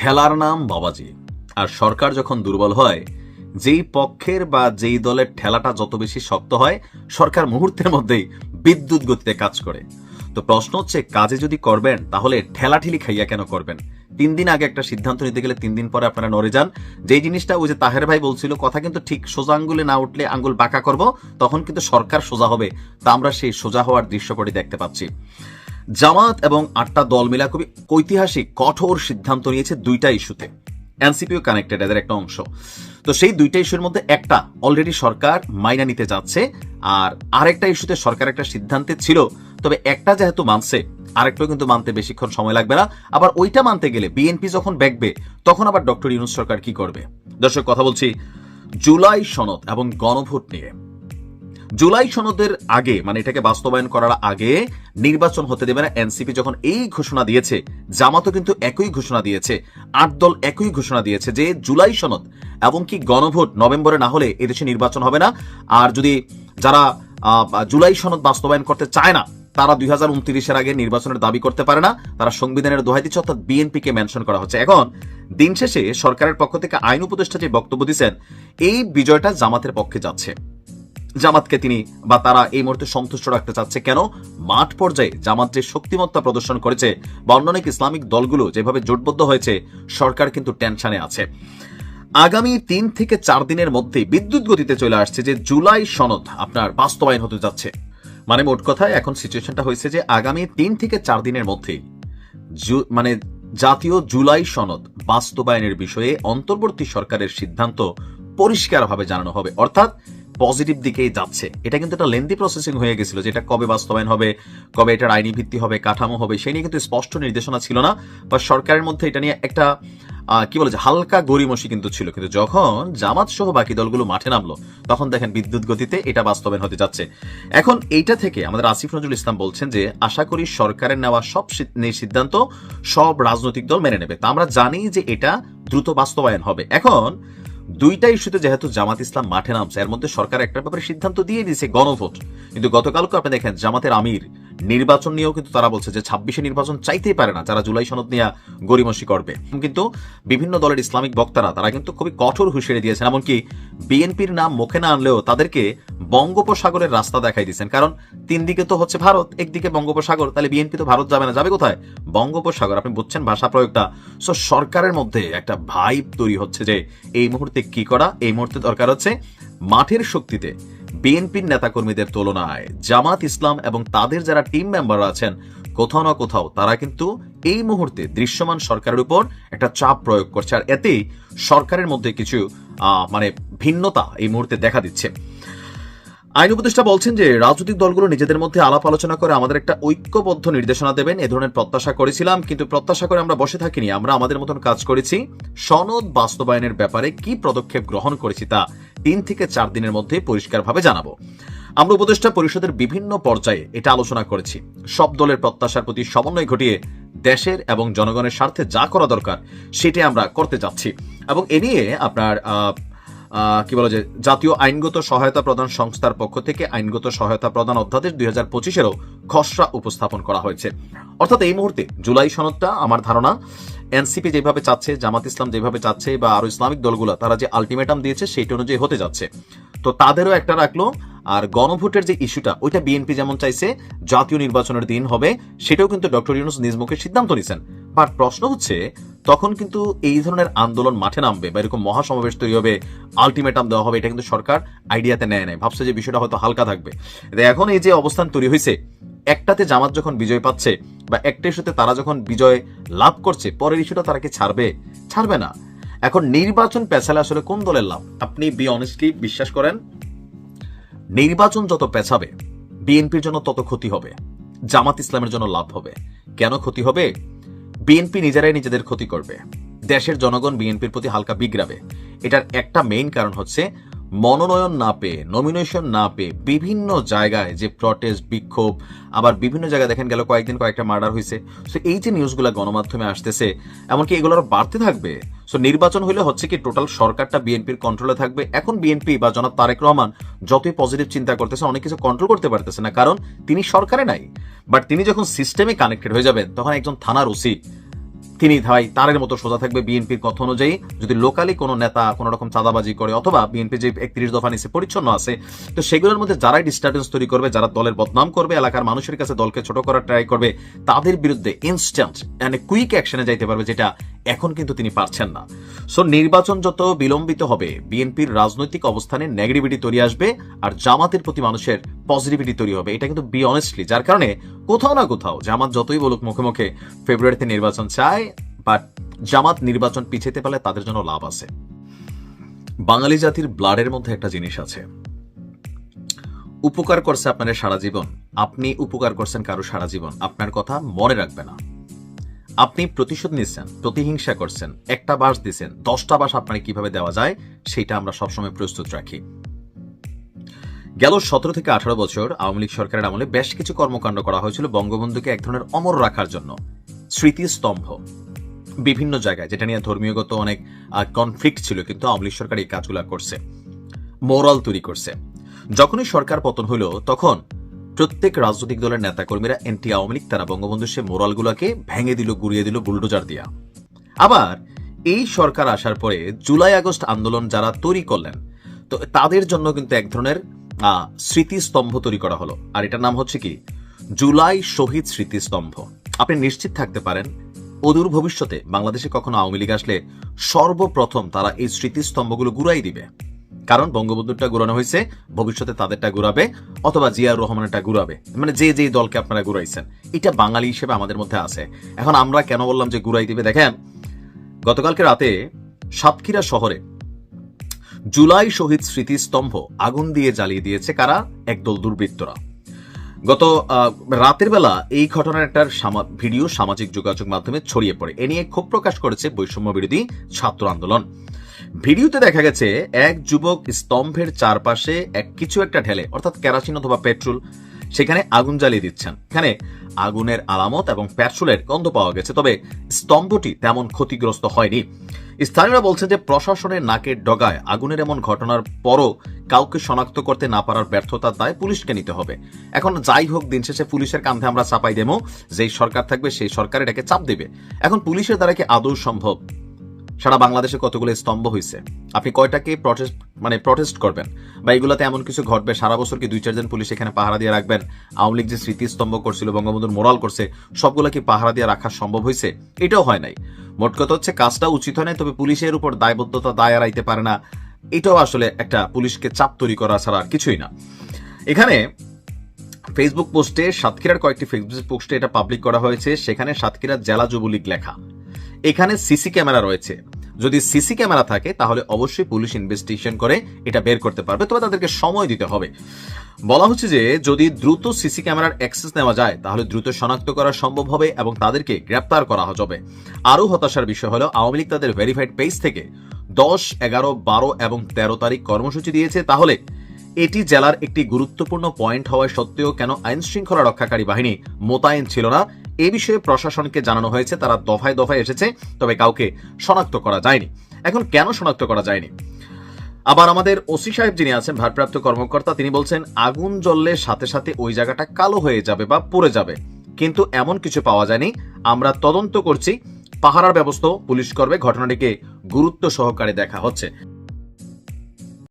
ঠেলার নাম বাবাজি। আর সরকার যখন দুর্বল হয়, যেই পক্ষের বা যেই দলের ঠেলাটা যত বেশি শক্ত হয়, সরকার মুহূর্তের মধ্যেই বিদ্যুৎ গতিতে কাজ করে। তো প্রশ্ন হচ্ছে, কাজে যদি করবেন, তাহলে ঠেলাঠিলি খাইয়া কেন করবেন? তিন দিন আগে একটা সিদ্ধান্ত নিতে গেলে তিন দিন পরে আপনারা নড়ে যান। যেই জিনিসটা ওই যে তাহের ভাই বলছিল, কথা কিন্তু ঠিক সোজা আঙ্গুলে না উঠলে আঙ্গুল বাঁকা করব, তখন কিন্তু সরকার সোজা হবে। তা আমরা সেই সোজা হওয়ার দৃশ্যপটি দেখতে পাচ্ছি। জামাত এবং আটটা দল মিলা খুবই ঐতিহাসিক, কঠোর সিদ্ধান্ত নিয়েছে দুইটা ইস্যুতে। এনসিপিও কানেক্টেড এদের একটা অংশ। তো সেই দুইটা ইস্যুর মধ্যে একটা অলরেডি সরকার মাইনা নিতে যাচ্ছে আর আরেকটা ইস্যুতে সরকার একটা সিদ্ধান্তে ছিল। তবে একটা যেহেতু মানছে, আরেকটাও কিন্তু মানতে বেশিক্ষণ সময় লাগবে না। আবার ওইটা মানতে গেলে বিএনপি যখন ব্যাকবে তখন আবার ডক্টর ইউনুস সরকার কি করবে? দর্শক, কথা বলছি জুলাই সনদ এবং গণভোট নিয়ে। জুলাই সনদের আগে মানে এটাকে বাস্তবায়ন করার আগে নির্বাচন হতে দেবে না এনসিপি যখন এই ঘোষণা দিয়েছে, জামাতও কিন্তু একই ঘোষণা দিয়েছে, আট দল একই ঘোষণা দিয়েছে যে জুলাই সনদ এবং কি গণভোট নভেম্বরে না হলে এদেশে নির্বাচন হবে না। আর যদি যারা জুলাই সনদ বাস্তবায়ন করতে চায় না, তারা দুই হাজার উনত্রিশের আগে নির্বাচনের দাবি করতে পারে না, তারা সংবিধানের দোহাই দিচ্ছে অর্থাৎ বিএনপি কে মেনশন করা হচ্ছে। এখন, দিন শেষে সরকারের পক্ষ থেকে আইন উপদেষ্টা যে বক্তব্য দিচ্ছেন এই বিজয়টা জামাতের পক্ষে যাচ্ছে। জামাতকে তিনি বা তারা এই মুহূর্তে সন্তুষ্ট রাখতে চাচ্ছে কেন? মাঠ পর্যায়ে জামাত যে শক্তিমত্তা প্রদর্শন করেছে বা অন্যান্য ইসলামিক দলগুলো যেভাবে জোটবদ্ধ হয়েছে, সরকার কিন্তু টেনশনে আছে। আগামী তিন থেকে চার দিনের মধ্যে বিদ্যুৎ গতিতে চলে আসছে যে জুলাই সনদ আপনার বাস্তবায়ন হতে যাচ্ছে। মানে মোট কথায় এখন সিচুয়েশনটা হয়েছে যে আগামী তিন থেকে চার দিনের মধ্যে মানে জাতীয় জুলাই সনদ বাস্তবায়নের বিষয়ে অন্তর্বর্তী সরকারের সিদ্ধান্ত পরিষ্কারভাবে জানানো হবে। অর্থাৎ পজিটিভ দিকেই যাচ্ছে। এটা কিন্তু একটা লেন্দি প্রসেসিং হয়ে গেছিল, যেটা কবে বাস্তবায়ন হবে, কবে এটার আইনি ভিত্তি হবে, কাঠামো হবে, সেই নিয়ে কিন্তু স্পষ্ট নির্দেশনা ছিল না। বা সরকারের মধ্যে এটা নিয়ে একটা কি বলে যে, হালকা গরিমসি কিন্তু ছিল। কিন্তু যখন জামাত সহ বাকি দলগুলো মাঠে নামলো, তখন দেখেন বিদ্যুৎ গতিতে এটা বাস্তবায়ন হতে যাচ্ছে। এখন এইটা থেকে আমাদের আসিফ নজরুল ইসলাম বলছেন যে, আশা করি সরকারের নেওয়া সব সিদ্ধান্ত সব রাজনৈতিক দল মেনে নেবে। তা আমরা জানি যে এটা দ্রুত বাস্তবায়ন হবে। এখন দুইটা ইস্যুতে যেহেতু জামাত ইসলাম মাঠে নামছে, এর মধ্যে সরকার একটা ব্যাপারে সিদ্ধান্ত দিয়ে দিয়েছে গণভোট। কিন্তু গতকালকে আপনি দেখেন জামাতের আমির নির্বাচন নিয়েও কিন্তু তারা বলছে যে ছাব্বিশে নির্বাচন চাইতেই পারে না যারা জুলাই সনদ নিয়ে গরিমসি করবে। কিন্তু বিভিন্ন দলের ইসলামিক বক্তারা, তারা কিন্তু খুবই কঠোর হুঁশিয়ারি দিয়েছেন, এমনকি বিএনপির নাম মুখে না আনলেও তাদেরকে বঙ্গোপসাগরের রাস্তা দেখাই দিয়েছেন। কারণ তিন দিকে তো হচ্ছে ভারত, একদিকে বঙ্গোপসাগর, তাহলে বিএনপি তো ভারত যাবে না, যাবে কোথায়? বঙ্গোপসাগর। আপনি বুঝছেন ভাষা প্রয়োগটা? সো সরকারের মধ্যে একটা ভাইব তৈরি হচ্ছে যে এই মুহূর্তে কি করা? এই মুহূর্তে দরকার হচ্ছে মাঠের শক্তিতে বিএনপির নেতাকর্মীদের তুলনায় জামাত ইসলাম এবং তাদের যারা টিম মেম্বার আছেন, কোথাও না কোথাও তারা কিন্তু এই মুহূর্তে দৃশ্যমান সরকারের উপর একটা চাপ প্রয়োগ করছে। আর এতেই সরকারের মধ্যে কিছু মানে ভিন্নতা এই মুহূর্তে দেখা দিচ্ছে। আইন উপদেষ্টা বলছেন যে, রাজনৈতিক দলগুলো নিজেদের মধ্যে আলাপ আলোচনা করে আমাদের একটা ঐক্যবদ্ধ নির্দেশনা দেবেন। এ ধরনের প্রত্যাশা করেছিলাম, কিন্তু প্রত্যাশা করে আমরা বসে থাকিনি। আমরা আমাদের মতন কাজ করেছি। সনদ বাস্তবায়নের ব্যাপারে কি পদক্ষেপ গ্রহণ করেছি তা তিন থেকে চার দিনের মধ্যে পরিষ্কারভাবে জানাব। আমরা উপদেষ্টা পরিষদের বিভিন্ন পর্যায়ে এটা আলোচনা করেছি। সব দলের প্রত্যাশার প্রতি সমন্বয় ঘটিয়ে দেশের এবং জনগণের স্বার্থে যা করা দরকার সেটি আমরা করতে যাচ্ছি। এবং এ নিয়ে আপনার কি বলে যে, জাতীয় আইনগত সহায়তা প্রদান সংস্থার পক্ষ থেকে আইনগত সহায়তা প্রদান অধ্যাদেশ দুই হাজার পঁচিশেরও খসড়া উপস্থাপন করা হয়েছে। অর্থাৎ এই মুহূর্তে জুলাই সনদটা, আমার ধারণা এনসিপি যেভাবে চাচ্ছে, জামাত ইসলাম যেভাবে চাচ্ছে বা আরও ইসলামিক দলগুলো, তারা যে আলটিমেটাম দিয়েছে সেইটা অনুযায়ী হতে যাচ্ছে। তো তাদেরও একটা রাখল। আর গণভোটের যে ইস্যুটা, ওইটা বিএনপি যেমন চাইছে, জাতীয় নির্বাচনের দিন হবে, সেটাও কিন্তু ডক্টর ইউনুস নিজ মুখে সিদ্ধান্ত নিয়েছেন। বাট প্রশ্ন হচ্ছে, তখন কিন্তু এই ধরনের আন্দোলন মাঠে নামবে বা এরকম মহাসমাবেশ তৈরি হবে আলটিমেটাম দেওয়া হবে, এটা কিন্তু সরকার আইডিয়াতে নেয় নাই। ভাবছে যে বিষয়টা হয়তো হালকা থাকবে। এখন এই যে অবস্থান তৈরি হয়েছে, একটাতে জামাত যখন বিজয় পাচ্ছে বা একটা ইস্যুতে তারা যখন বিজয় লাভ করছে, পরের ইস্যুটা তারা কি ছাড়বে? ছাড়বে না। এখন নির্বাচন পেছালে আসলে কোন দলের লাভ? আপনি বি অনেস্টলি বিশ্বাস করেন? নির্বাচন যত পেছাবে, বিএনপির জন্য তত ক্ষতি হবে। জামাত ইসলামের জন্য লাভ হবে। কেন ক্ষতি হবে? বিএনপি নিজেরাই নিজেদের ক্ষতি করবে। দেশের জনগণ বিএনপির প্রতি হালকা বিগ্রাবে এটার একটা মেইন কারণ হচ্ছে মনোনয়ন না পেয়ে নমিনেশন না পেয়ে বিভিন্ন জায়গায় যে প্রটেস্ট বিক্ষোভ, আবার বিভিন্ন জায়গায় দেখেন গেল কয়েকদিন কয়েকটা মার্ডার হয়েছে সো এই যে নিউজগুলো গণমাধ্যমে আসতেছে, এমনকি এগুলো আরও বাড়তে থাকবে। সো নির্বাচন হলে হচ্ছে কি টোটাল সরকারটা বিএনপির কন্ট্রোলে থাকবে। এখন বিএনপি বা জনাব তারেক রহমান যতই পজিটিভ চিন্তা করতেছে, অনেক কিছু কন্ট্রোল করতে পারতেছে না। কারণ তিনি সরকারে নাই। বাট তিনি যখন সিস্টেমে কানেক্টেড হয়ে যাবেন, তখন একজন থানার ওসি তিনি ভাই তারের মতো সোজা থাকবে বিএনপির কথা অনুযায়ী। যদি লোকালি কোনো নেতা কোনো রকম চাঁদাবাজি করে অথবা বিএনপি যে একত্রিশ দফা নিচে পরিচ্ছন্ন আছে, তো সেগুলোর মধ্যে যারাই ডিস্টার্বেন্স তৈরি করবে, যারা দলের বদনাম করবে, এলাকার মানুষের কাছে দলকে ছোট করার ট্রাই করবে, তাদের বিরুদ্ধে ইনস্ট্যান্ট মানে কুইক অ্যাকশনে যাইতে পারবে, যেটা এখন কিন্তু তিনি পারছেন না। সো নির্বাচন যত বিলম্বিত হবে, বিএনপির রাজনৈতিক অবস্থানে নেগেটিভিটি তৈরি আসবে আর জামাতের প্রতি মানুষের পজিটিভিটি তৈরি হবে। এটা কিন্তু বি অনেস্টলি যার কারণে কোথাও না কোথাও জামাত যতই বলুক মুখে মুখে ফেব্রুয়ারিতে নির্বাচন চায় বাট জামাত নির্বাচন পিছাতে পারলে তাদের জন্য লাভ আছে। বাঙালি জাতির ব্লাডের মধ্যে একটা জিনিস আছে। উপকার করছে আপনার সারা জীবন। আপনি উপকার করছেন কারও সারা জীবন। আপনার কথা মনে রাখবে না। আপনি প্রতিশোধ নিচ্ছেন, প্রতিহিংসা করছেন, একটা বাস দিচ্ছেন, দশটা বাস আপনাকে কীভাবে দেওয়া যায় সেটা আমরা সবসময় প্রস্তুত রাখি। গেল সতেরো থেকে আঠারো বছর আওয়ামী লীগ সরকারের আমলে বেশ কিছু কর্মকাণ্ড করা হয়েছিল বঙ্গবন্ধুকে এক ধরনের অমর রাখার জন্য। স্মৃতিস্তম্ভ। বিভিন্ন জায়গায়, যেটা নিয়ে ধর্মীয়গত অনেক কনফ্লিক্ট ছিল, কিন্তু আওয়ামী লীগ সরকার এই কাজগুলো করছে। মোরাল তৈরি করছে। যখনই সরকার পতন হলো তখন প্রত্যেক রাজনৈতিক দলের নেতাকর্মীরা এনটি আওয়ামী লীগ, তারা বঙ্গবন্ধু সে মোরালগুলোকে ভেঙে দিল, গুড়িয়ে দিল, বুলডোজার দিয়া। আবার এই সরকার আসার পরে জুলাই আগস্ট আন্দোলন যারা তৈরি করলেন, তো তাদের জন্য কিন্তু এক ধরনের স্মৃতিস্তম্ভ তৈরি করা হলো। আর এটার নাম হচ্ছে কি? জুলাই শহীদ স্মৃতিস্তম্ভ। আপনি নিশ্চিত থাকতে পারেন অদূর ভবিষ্যতে বাংলাদেশে কখনো আওয়ামী লীগ আসলে সর্বপ্রথম তারা এই স্মৃতিস্তম্ভগুলো গুড়াই দিবে। কারণ বঙ্গবন্ধুরটা ঘুরানো হয়েছে, ভবিষ্যতে তাদেরটা ঘুরাবে, অথবা জিয়াউর রহমানেরটা ঘুরাবে। মানে যে যে দলকে আপনারা ঘুরাইছেন, এটা বাঙালি হিসেবে আমাদের মধ্যে আছে। এখন আমরা কেন বললাম যে ঘুরাই দিবে? দেখেন, গতকালকে রাতে সাতক্ষীরা শহরে জুলাই শহীদ স্মৃতিস্তম্ভ আগুন দিয়ে জ্বালিয়ে দিয়েছে কারা? একদল দুর্বৃত্তরা। গত রাতের বেলা এই ঘটনার একটা ভিডিও সামাজিক যোগাযোগ মাধ্যমে ছড়িয়ে পড়ে। এ নিয়ে ক্ষোভ প্রকাশ করেছে বৈষম্য বিরোধী ছাত্র আন্দোলন। ভিডিওতে দেখা গেছে, এক যুবক স্তম্ভের চারপাশে এক কিছু একটা ঢেলে, অর্থাৎ কেরাসিন অথবা পেট্রোল, সেখানে আগুন জ্বালিয়ে দিচ্ছেন। এখানে আগুনের আলামত এবং পেট্রোলের গন্ধ পাওয়া গেছে, তবে স্তম্ভটি তেমন ক্ষতিগ্রস্ত হয়নি। স্থানীয়রা বলছেন যে প্রশাসনের নাকের ডগায় আগুনের এমন ঘটনার পরও কাউকে শনাক্ত করতে না পারার ব্যর্থতার দায় পুলিশকে নিতে হবে। এখন যাই হোক, দিন শেষে পুলিশের কান্ধে আমরা চাপাই দেবো। যেই সরকার থাকবে, সেই সরকার এটাকে চাপ দেবে। এখন পুলিশের দ্বারা কি আদৌ সম্ভব? সারা বাংলাদেশে কতগুলো স্তম্ভ হয়েছে আপনি কয়টাকে প্রটেস্ট মানে প্রটেস্ট করবেন? বা এগুলোতে এমন কিছু ঘটবে? সারা বছর কি দুই চারজন পুলিশ এখানে পাহারা দিয়ে রাখবেন? আওয়ামী লীগ যে স্মৃতিস্তম্ভ করছিল, বঙ্গবন্ধুর মোরাল করছে, সবগুলো কি পাহারা দিয়ে রাখা সম্ভব হয়েছে এটাও হয় নাই। মোট কথা হচ্ছে কাজটা উচিত হয় তবে পুলিশের উপর দায়বদ্ধতা দায় এড়াইতে পারে না। এটাও আসলে একটা পুলিশকে চাপ তৈরি করা ছাড়া আর কিছুই না। এখানে ফেসবুক পোস্টে সাতক্ষীরার কয়েকটি ফেসবুক পোস্টে এটা পাবলিক করা হয়েছে। সেখানে সাতক্ষীরার জেলা যুবলীগ লেখা। এখানে সিসি ক্যামেরা রয়েছে। যদি সিসি ক্যামেরা থাকে, তাহলে অবশ্যই পুলিশ ইনভেস্টিগেশন করে এটা বের করতে পারবে, তবে তাদেরকে সময় দিতে হবে। বলা হচ্ছে যে, যদি দ্রুত সিসি ক্যামেরার অ্যাক্সেস নেওয়া যায়, তাহলে দ্রুত শনাক্ত করা সম্ভব হবে এবং তাদেরকে গ্রেপ্তার করা যাবে আরও হতাশার বিষয় হলো, আওয়ামী লীগ তাদের ভেরিফাইড পেজ থেকে দশ, এগারো, বারো এবং তেরো তারিখ কর্মসূচি দিয়েছে। তাহলে এটি জেলার একটি গুরুত্বপূর্ণ পয়েন্ট হওয়া সত্ত্বেও কেন আইন শৃঙ্খলা রক্ষাকারী বাহিনী মোতায়েন ছিল না? এ বিষয়ে প্রশাসনকে জানানো হয়েছে, তারা দফায় দফায় এসেছে, তবে কাউকে শনাক্ত করা যায়নি। এখন কেন শনাক্ত করা যায়নি? আবার আমাদের ওসি সাহেব যিনি আছেন, ভারপ্রাপ্ত কর্মকর্তা, তিনি বলছেন, আগুন জ্বললে সাথে সাথে ওই জায়গাটা কালো হয়ে যাবে বা পড়ে যাবে। কিন্তু এমন কিছু পাওয়া যায়নি। আমরা তদন্ত করছি। পাহারার ব্যবস্থা পুলিশ করবে। ঘটনাটিকে গুরুত্ব সহকারে দেখা হচ্ছে।